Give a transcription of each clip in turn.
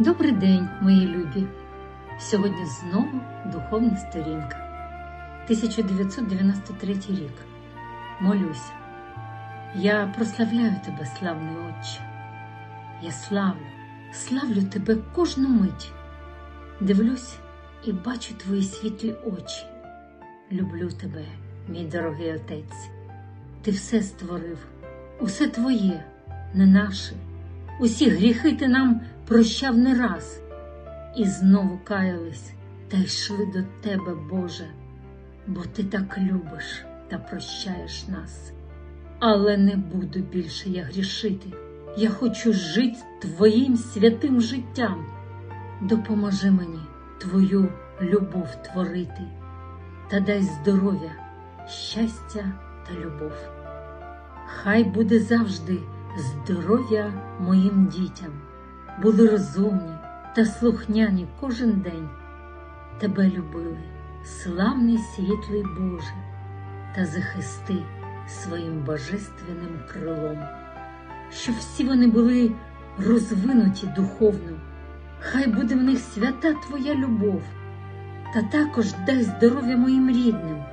Добрий день, мої любі! Сьогодні знову духовна сторінка. 1993 рік. Молюся. Я прославляю тебе, славний Отче. Я славлю, славлю тебе кожну мить. Дивлюсь і бачу твої світлі очі. Люблю тебе, мій дорогий отець. Ти все створив, усе твоє, не наше. Усі гріхи ти нам прощав не раз, і знову каялись та йшли до тебе, Боже, бо ти так любиш та прощаєш нас. Але не буду більше я грішити. Я хочу жити твоїм святим життям. Допоможи мені твою любов творити та дай здоров'я, щастя та любов. Хай буде завжди здоров'я моїм дітям, були розумні та слухняні кожен день. Тебе любили, славний світлий Боже, та захисти своїм божественним крилом, щоб всі вони були розвинуті духовно, хай буде в них свята Твоя любов, та також дай здоров'я моїм рідним,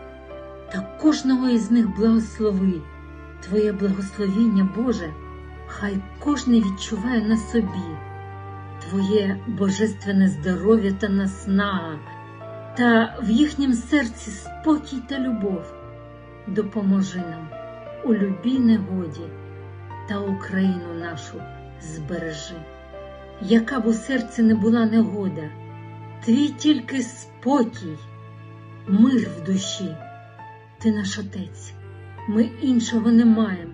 та кожного із них благослови. Твоє благословіння, Боже, хай кожний відчуває на собі, Твоє божественне здоров'я та наснага, та в їхнім серці спокій та любов. Допоможи нам у любій негоді та Україну нашу збережи. Яка б у серці не була негода, твій тільки спокій, мир в душі, ти наш отець. Ми іншого не маємо.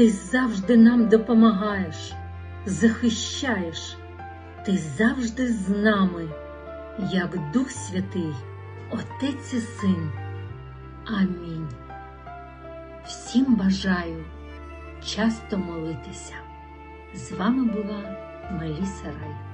Ти завжди нам допомагаєш, захищаєш, ти завжди з нами, як Дух Святий, Отець і Син. Амінь. Всім бажаю часто молитися. З вами була Меліса Рай.